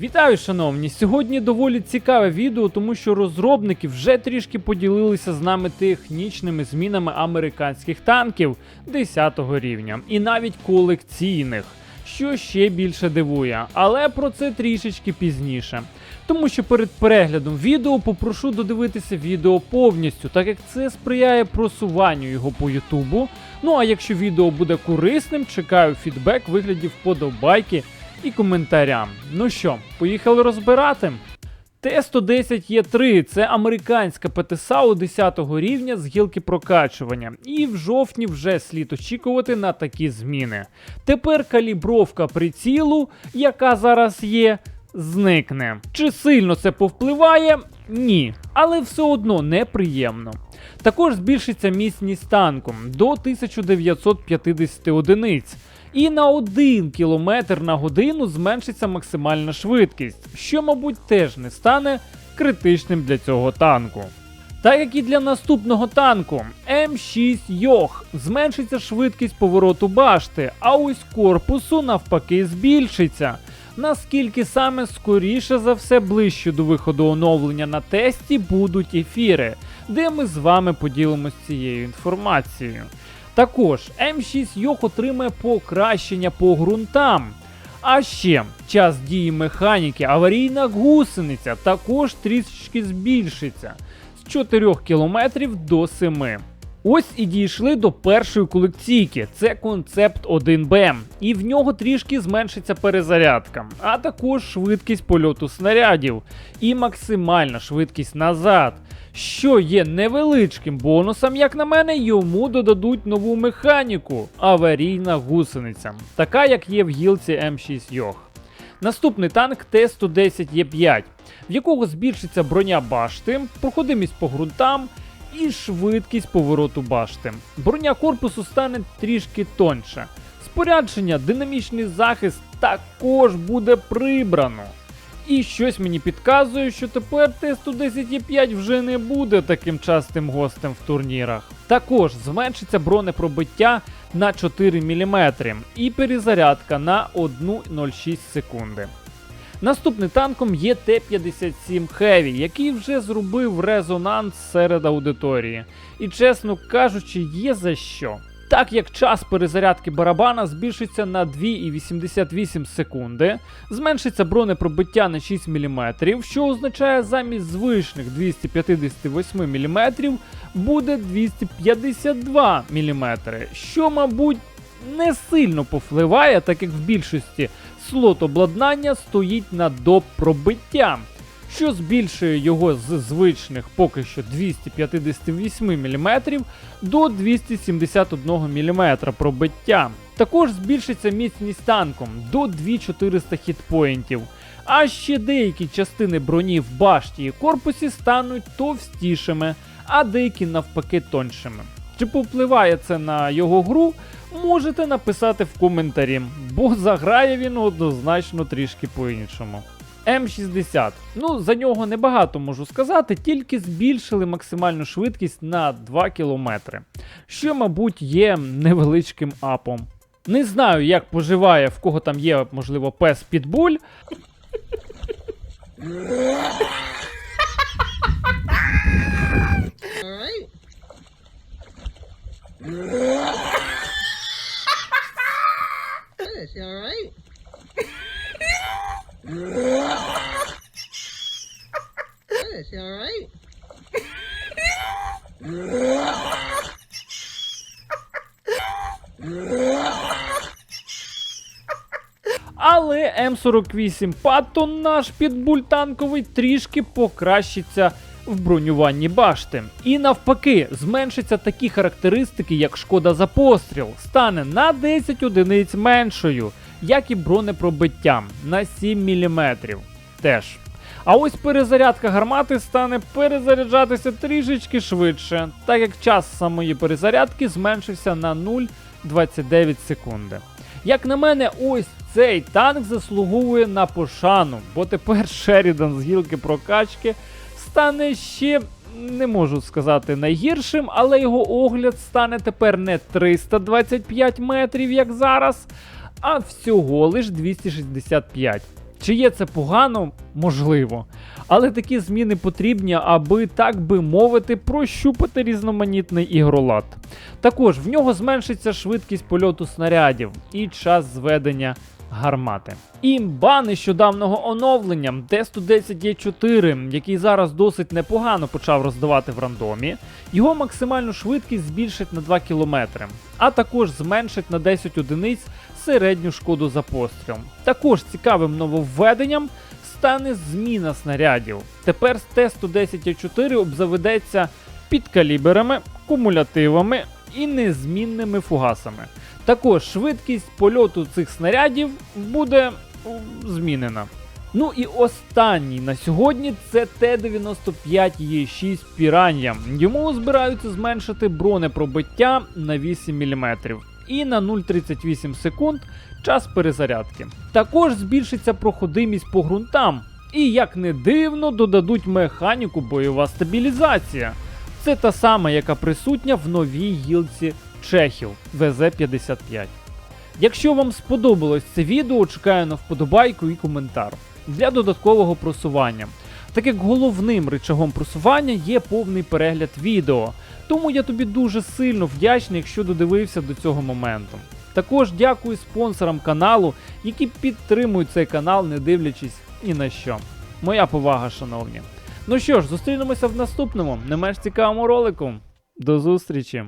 Вітаю, шановні! Сьогодні доволі цікаве відео, тому що розробники вже трішки поділилися з нами технічними змінами американських танків 10 рівня і навіть колекційних, що ще більше дивує, але про це трішечки пізніше. Тому що перед переглядом відео попрошу додивитися відео повністю, так як це сприяє просуванню його по Ютубу. Ну а якщо відео буде корисним, чекаю фідбек в вигляді вподобайки і коментарям. Ну що, поїхали розбирати? Т-110Е3 це американська ПТСАУ 10 рівня з гілки прокачування, і в жовтні вже слід очікувати на такі зміни. Тепер калібровка прицілу, яка зараз є, зникне. Чи сильно це повпливає? Ні, але все одно неприємно. Також збільшиться міцність танком до 1950 одиниць. І на 1 км на годину зменшиться максимальна швидкість, що, мабуть, теж не стане критичним для цього танку. Так як і для наступного танку М6 Йох зменшиться швидкість повороту башти, а ось корпусу навпаки збільшиться. Наскільки саме скоріше за все ближче до виходу оновлення на тесті будуть ефіри, де ми з вами поділимось цією інформацією. Також М6 Йох отримає покращення по ґрунтам. А ще час дії механіки аварійна гусениця також трішечки збільшиться з 4 км до 7. Ось і дійшли до першої колекційки. Це концепт 1Б, і в нього трішки зменшиться перезарядка, а також швидкість польоту снарядів і максимальна швидкість назад. Що є невеличким бонусом, як на мене, йому додадуть нову механіку аварійна гусениця, така як є в гілці М6 Йох. Наступний танк Т-110Е5, в якого збільшиться броня башти, проходимість по ґрунтам і швидкість повороту башти. Броня корпусу стане трішки тоньше. Спорядження, динамічний захист також буде прибрано. І щось мені підказує, що тепер Т-110Е5 вже не буде таким частим гостем в турнірах. Також зменшиться бронепробиття на 4 мм і перезарядка на 1,06 секунди. Наступним танком є Т-57 Heavy, який вже зробив резонанс серед аудиторії. І, чесно кажучи, є за що. Так як час перезарядки барабана збільшиться на 2,88 секунди, зменшиться бронепробиття на 6 мм, що означає замість звичних 258 мм буде 252 мм, що, мабуть, не сильно повпливає, так як в більшості слот обладнання стоїть на доп пробиття, що збільшує його з звичних поки що 258 мм до 271 мм пробиття. Також збільшиться міцність танком до 2400 хітпоінтів. А ще деякі частини броні в башті і корпусі стануть товстішими, а деякі навпаки тоншими. Чи повпливає це на його гру, можете написати в коментарі, бо заграє він однозначно трішки по-іншому. М60. Ну, за нього небагато можу сказати, тільки збільшили максимальну швидкість на 2 км, що, мабуть, є невеличким апом. Не знаю, як поживає, в кого там є, можливо, пес Підбуль. Goodness, you alright? Goodness, you alright? Але М48 Паттон, наш підбуль танковий, трішки покращиться в бронюванні башти. І навпаки, зменшаться такі характеристики, як шкода за постріл, стане на 10 одиниць меншою, як і бронепробиттям на 7 мм. Теж. А ось перезарядка гармати стане перезаряджатися трішечки швидше, так як час самої перезарядки зменшився на 0,29 секунди. Як на мене, ось цей танк заслуговує на пошану, бо тепер Шерідан з гілки прокачки стане ще, не можу сказати, найгіршим, але його огляд стане тепер не 325 метрів, як зараз, а всього лиш 265. Чи є це погано? Можливо. Але такі зміни потрібні, аби, так би мовити, прощупати різноманітний ігролад. Також в нього зменшиться швидкість польоту снарядів і час зведення гармати. Імба нещодавнього оновлення Т-110Е4, який зараз досить непогано почав роздавати в рандомі, його максимальну швидкість збільшить на 2 км, а також зменшить на 10 одиниць середню шкоду за постріл. Також цікавим нововведенням стане зміна снарядів. Тепер з Т-110Е4 обзаведеться підкаліберами, кумулятивами і незмінними фугасами. Також швидкість польоту цих снарядів буде змінена. Ну і останній на сьогодні це Т-95Е6 Piranha. Йому збираються зменшити бронепробиття на 8 мм і на 0,38 секунд час перезарядки. Також збільшиться проходимість по ґрунтам. І як не дивно, додадуть механіку бойова стабілізація. Це та сама, яка присутня в новій гілці Чехів ВЗ-55. Якщо вам сподобалось це відео, чекаю на вподобайку і коментар для додаткового просування. Так як головним рычагом просування є повний перегляд відео, тому я тобі дуже сильно вдячний, якщо додивився до цього моменту. Також дякую спонсорам каналу, які підтримують цей канал, не дивлячись ні на що. Моя повага, шановні. Ну що ж, зустрінемося в наступному, не менш цікавому ролику. До зустрічі!